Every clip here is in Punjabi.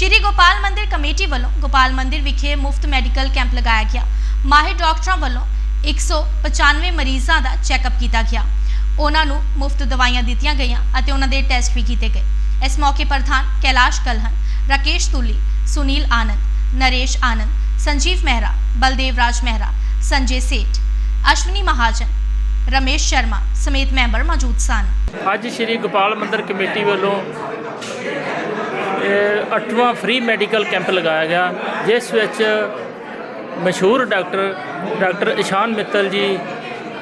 ਸ਼੍ਰੀ ਗੋਪਾਲ ਮੰਦਿਰ ਕਮੇਟੀ ਵੱਲੋਂ ਗੋਪਾਲ ਮੰਦਿਰ ਵਿਖੇ ਮੁਫਤ ਮੈਡੀਕਲ ਕੈਂਪ ਲਗਾਇਆ ਗਿਆ। ਮਾਹਿਰ ਡਾਕਟਰਾਂ ਵੱਲੋਂ 195 ਮਰੀਜ਼ਾਂ ਦਾ ਚੈੱਕਅਪ ਕੀਤਾ ਗਿਆ। ਉਹਨਾਂ ਨੂੰ ਮੁਫਤ ਦਵਾਈਆਂ ਦਿੱਤੀਆਂ ਗਈਆਂ ਅਤੇ ਉਹਨਾਂ ਦੇ ਟੈਸਟ ਵੀ ਕੀਤੇ ਗਏ। ਇਸ ਮੌਕੇ ਪ੍ਰਧਾਨ ਕੈਲਾਸ਼ ਕਲਹਨ ਰਾਕੇਸ਼ ਤੁਲੀ ਸੁਨੀਲ ਆਨੰਦ, ਨਰੇਸ਼ ਆਨੰਦ, ਸੰਜੀਵ ਮਹਿਰਾ, ਬਲਦੇਵ ਰਾਜ ਮਹਿਰਾ, ਸੰਜੇ ਸੇਠ, ਅਸ਼ਵਨੀ ਮਹਾਜਨ, ਰਮੇਸ਼ ਸ਼ਰਮਾ ਸਮੇਤ ਮੈਂਬਰ ਮੌਜੂਦ ਸਨ। ਅੱਜ ਸ਼੍ਰੀ ਗੋਪਾਲ ਮੰਦਿਰ ਕਮੇਟੀ ਵੱਲੋਂ ਇਹ ਅੱਠਵਾਂ ਫ੍ਰੀ ਮੈਡੀਕਲ ਕੈਂਪ ਲਗਾਇਆ ਗਿਆ, ਜਿਸ ਵਿੱਚ ਮਸ਼ਹੂਰ doctor doctor Ishan Mittal ji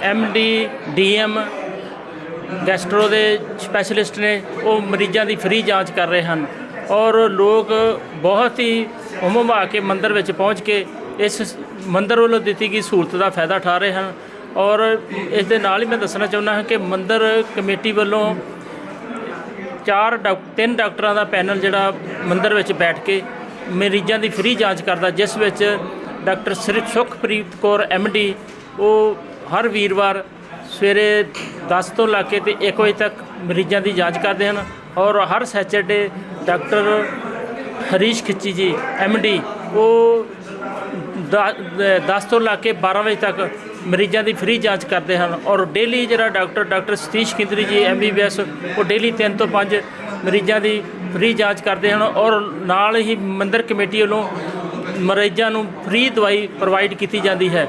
D D DM gastro ਦੇ ਸਪੈਸ਼ਲਿਸਟ ਨੇ, ਉਹ ਮਰੀਜ਼ਾਂ ਦੀ ਫ੍ਰੀ ਜਾਂਚ ਕਰ ਰਹੇ ਹਨ ਔਰ ਲੋਕ ਬਹੁਤ ਹੀ ਹੁਮਾ ਕੇ ਮੰਦਰ ਵਿੱਚ ਪਹੁੰਚ ਕੇ ਇਸ ਮੰਦਰ ਵੱਲੋਂ ਦਿੱਤੀ ਗਈ ਸਹੂਲਤ ਦਾ ਫਾਇਦਾ ਉਠਾ ਰਹੇ ਹਨ ਔਰ ਇਸ ਦੇ ਨਾਲ ਹੀ ਮੈਂ ਦੱਸਣਾ ਚਾਹੁੰਦਾ ਹਾਂ ਕਿ ਮੰਦਰ ਕਮੇਟੀ ਵੱਲੋਂ ਚਾਰ ਡਾਕ ਤਿੰਨ ਡਾਕਟਰਾਂ ਦਾ ਪੈਨਲ ਜਿਹੜਾ ਮੰਦਿਰ ਵਿੱਚ ਬੈਠ ਕੇ ਮਰੀਜ਼ਾਂ ਦੀ ਫ੍ਰੀ ਜਾਂਚ ਕਰਦਾ, ਜਿਸ ਵਿੱਚ ਡਾਕਟਰ ਸ੍ਰੀ ਸੁਖਪ੍ਰੀਤ ਕੌਰ ਡੀ, ਉਹ ਹਰ ਵੀਰਵਾਰ ਸਵੇਰੇ 10 ਤੋਂ ਲਾ ਕੇ ਤੇ 1 ਵਜੇ ਤੱਕ ਮਰੀਜ਼ਾਂ ਦੀ ਜਾਂਚ ਕਰਦੇ ਹਨ ਔਰ ਹਰ ਸੈਚਰਡੇ ਡਾਕਟਰ ਹਰੀਸ਼ ਖਿੱਚੀ ਜੀ ਡੀ, ਉਹ 10 ਤੋਂ ਲਾ ਕੇ 12 ਵਜੇ ਤੱਕ ਮਰੀਜ਼ਾਂ ਦੀ ਫ੍ਰੀ ਜਾਂਚ ਕਰਦੇ ਹਨ ਔਰ ਡੇਲੀ ਜਿਹੜਾ ਡਾਕਟਰ ਡਾਕਟਰ ਸਤੀਸ਼ ਕਿੰਦਰੀ ਜੀ ਐਮਬੀਬੀਐਸ ਉਹ ਡੇਲੀ 3 ਤੋਂ 5 ਮਰੀਜ਼ਾਂ ਦੀ ਫ੍ਰੀ ਜਾਂਚ ਕਰਦੇ ਹਨ ਔਰ ਨਾਲ ਹੀ ਮੰਦਰ ਕਮੇਟੀ ਵੱਲੋਂ ਮਰੀਜ਼ਾਂ ਨੂੰ ਫ੍ਰੀ ਦਵਾਈ ਪ੍ਰੋਵਾਈਡ ਕੀਤੀ ਜਾਂਦੀ ਹੈ।